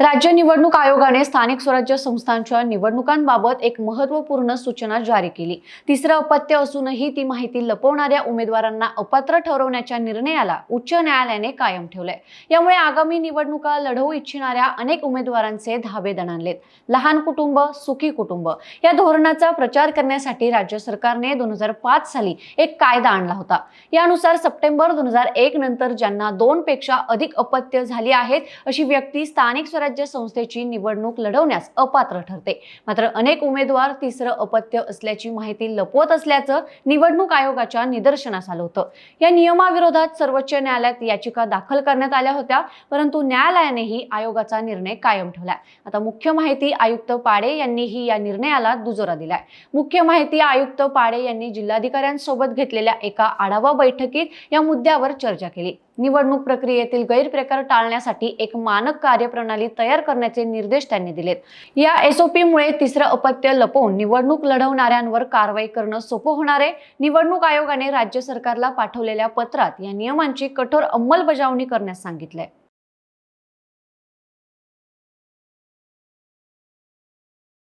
राज्य निवडणूक आयोगाने स्थानिक स्वराज्य संस्थांच्या निवडणुकांबाबत एक महत्त्वपूर्ण सूचना जारी केली. तिसरं अपत्य असूनही ती माहिती लपवणाऱ्या उमेदवारांना अपात्र ठरवण्याच्या निर्णयाला उच्च न्यायालयाने कायम ठेवलंय. यामुळे आगामी निवडणुका लढवू इच्छिणाऱ्या अनेक उमेदवारांचे धावे दणाणलेत. लहान कुटुंब सुखी कुटुंब या धोरणाचा प्रचार करण्यासाठी राज्य सरकारने दोन हजार पाच साली एक कायदा आणला होता. यानुसार सप्टेंबर दोन हजार एक नंतर ज्यांना दोन पेक्षा अधिक अपत्य झाली आहेत अशी व्यक्ती स्थानिक स्वराज्य संस्थेची निवडणूक लढवण्यास अपात्र ठरते. मात्र अनेक उमेदवार तिसरं अपत्य असल्याची माहिती लपवत असल्याचं निवडणूक आयोगाच्या निदर्शनास आलं होतं. या नियमाविरोधात सर्वोच्च न्यायालयात याचिका दाखल करण्यात आल्या होत्या परंतु न्यायालयानेही आयोगाचा निर्णय कायम ठेवलाय. आता मुख्य माहिती आयुक्त पाडे यांनीही या निर्णयाला दुजोरा दिलाय. मुख्य माहिती आयुक्त पाडे यांनी जिल्हाधिकाऱ्यांसोबत घेतलेल्या एका आढावा बैठकीत या मुद्द्यावर चर्चा केली. निवडणूक प्रक्रियेतील गैरप्रकार टाळण्यासाठी एक मानक कार्यप्रणाली तयार करण्याचे निर्देश त्यांनी दिलेत. या एसओपी मुळे तिसरं अपत्य लपवून निवडणूक लढवणाऱ्यांवर कारवाई करणं सोपं होणार आहे. निवडणूक आयोगाने राज्य सरकारला पाठवलेल्या पत्रात या नियमांची कठोर अंमलबजावणी करण्यास सांगितलंय.